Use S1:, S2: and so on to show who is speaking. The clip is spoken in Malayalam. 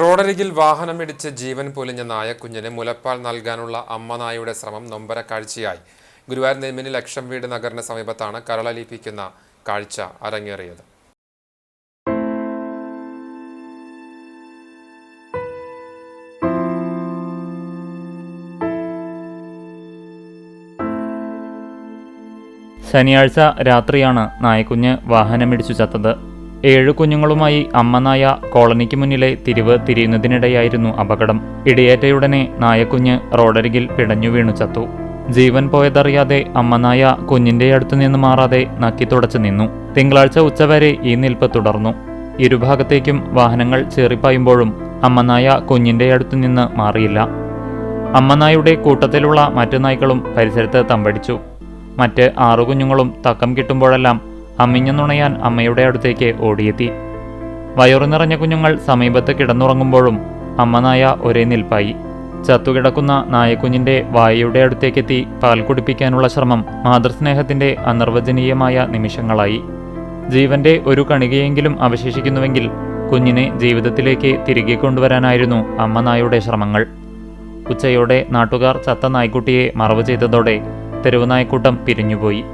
S1: റോഡരികിൽ വാഹനമിടിച്ച് ജീവൻ പൊലിഞ്ഞ നായക്കുഞ്ഞിന് മുലപ്പാൽ നൽകാനുള്ള അമ്മ നായയുടെ ശ്രമം നൊമ്പര കാഴ്ചയായി. ഗുരുവായൂർ നെയ്മിനി ലക്ഷം വീട് നഗറിന് സമീപത്താണ് കരളലിപ്പിക്കുന്ന കാഴ്ച അരങ്ങേറിയത്.
S2: ശനിയാഴ്ച രാത്രിയാണ് നായക്കുഞ്ഞ് വാഹനമിടിച്ചു ചത്തത്. ഏഴു കുഞ്ഞുങ്ങളുമായി അമ്മനായ കോളനിക്ക് മുന്നിലെ തിരിവ് തിരിയുന്നതിനിടെയായിരുന്നു അപകടം. ഇടിയേറ്റയുടനെ നായക്കുഞ്ഞ് റോഡരികിൽ പിടഞ്ഞു വീണു ചത്തു. ജീവൻ പോയതറിയാതെ അമ്മനായ കുഞ്ഞിന്റെ അടുത്തു നിന്ന് മാറാതെ നക്കി തുടച്ചു നിന്നു. തിങ്കളാഴ്ച ഉച്ചവരെ ഈ നിൽപ്പ് തുടർന്നു. ഇരുഭാഗത്തേക്കും വാഹനങ്ങൾ ചേറിപ്പായുമ്പോഴും അമ്മനായ കുഞ്ഞിന്റെ അടുത്തു നിന്ന് മാറിയില്ല. അമ്മനായുടെ കൂട്ടത്തിലുള്ള മറ്റു നായ്ക്കളും പരിസരത്ത് തമ്പടിച്ചു. മറ്റ് ആറു കുഞ്ഞുങ്ങളും തക്കം കിട്ടുമ്പോഴെല്ലാം അമ്മിഞ്ഞു നുണയാൻ അമ്മയുടെ അടുത്തേക്ക് ഓടിയെത്തി. വയറു നിറഞ്ഞ കുഞ്ഞുങ്ങൾ സമീപത്ത് കിടന്നുറങ്ങുമ്പോഴും അമ്മ നായ ഒരേ നിൽപ്പായി. ചത്തുകിടക്കുന്ന നായക്കുഞ്ഞിന്റെ വായയുടെ അടുത്തേക്കെത്തി പാൽ കുടിപ്പിക്കാനുള്ള ശ്രമം മാതൃസ്നേഹത്തിന്റെ അനിർവചനീയമായ നിമിഷങ്ങളായി. ജീവന്റെ ഒരു കണികയെങ്കിലും അവശേഷിക്കുന്നുവെങ്കിൽ കുഞ്ഞിനെ ജീവിതത്തിലേക്ക് തിരികെ കൊണ്ടുവരാനായിരുന്നു അമ്മ നായയുടെ ശ്രമങ്ങൾ. ഉച്ചയോടെ നാട്ടുകാർ ചത്ത നായ്ക്കുട്ടിയെ മറവ് ചെയ്തതോടെ തെരുവ് നായ്ക്കൂട്ടം പിരിഞ്ഞുപോയി.